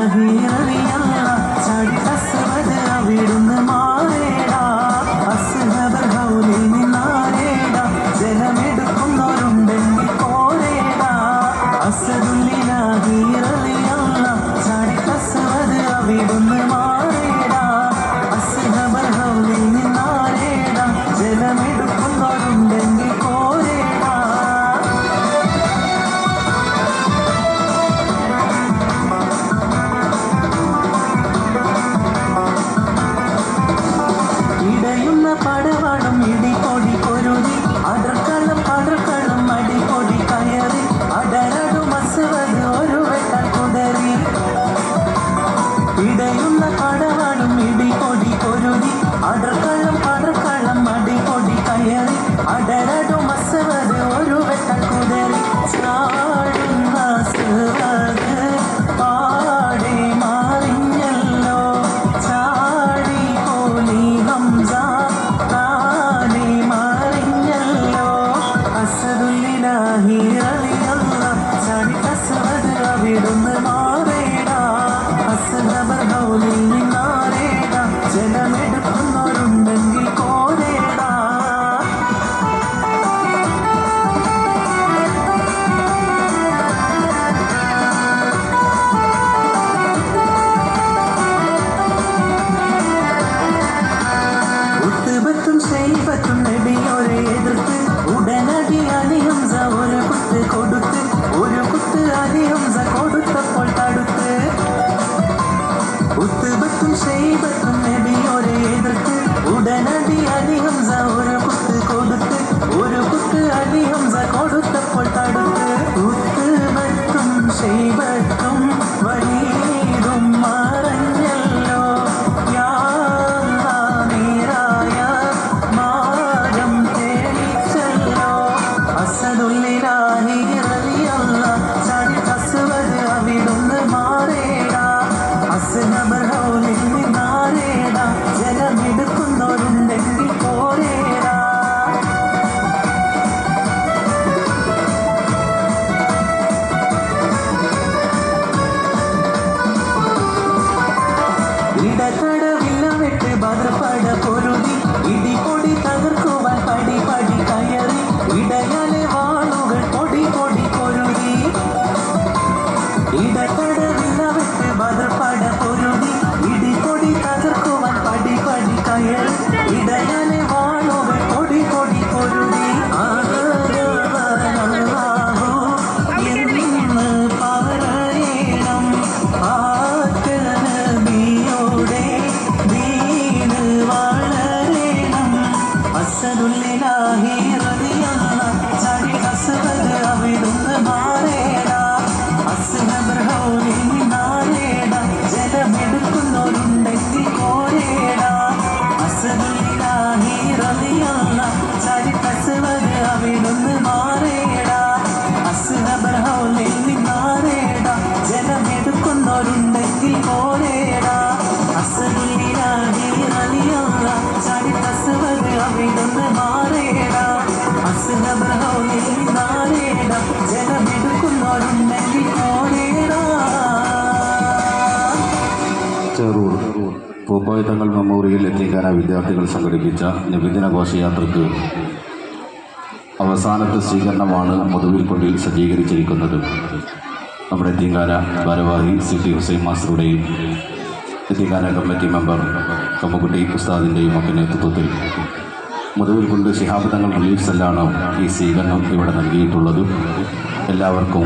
নাহি அவள் தடுத்து తక్కడ విన్న పెట్టి భద్రపడకూడదు ఇది పొడి മാറിടന്ന് തങ്ങൾ മെമ്മോറിയൽ എത്തിക്കാനായി വിദ്യാർത്ഥികൾ സംഘടിപ്പിച്ച നിബിദിന ഘോഷയാത്രയ്ക്ക് അവസാനത്തെ സ്വീകരണമാണ് മധുവിൽക്കൊണ്ടിൽ സജ്ജീകരിച്ചിരിക്കുന്നത്. നമ്മുടെ എത്തിക്കാന ഭാരവാഹി സി ടി ഹുസൈൻ മാസ്റ്ററുടെയും എത്തിക്കാന കമ്മിറ്റി മെമ്പർ കമ്മക്കുട്ടി ഉസ്താദിന്റെയും ഒക്കെ നേതൃത്വത്തിൽ മുതവിൽ കൊണ്ട് ശിഹാബ് തങ്ങൾ റിലീഫ്സെല്ലാണ് ഈ സ്വീകരണം ഇവിടെ നൽകിയിട്ടുള്ളത്. എല്ലാവർക്കും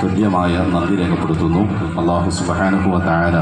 ഹൃദ്യമായ നന്ദി രേഖപ്പെടുത്തുന്നു. അള്ളാഹു സുബാനുഭവ താര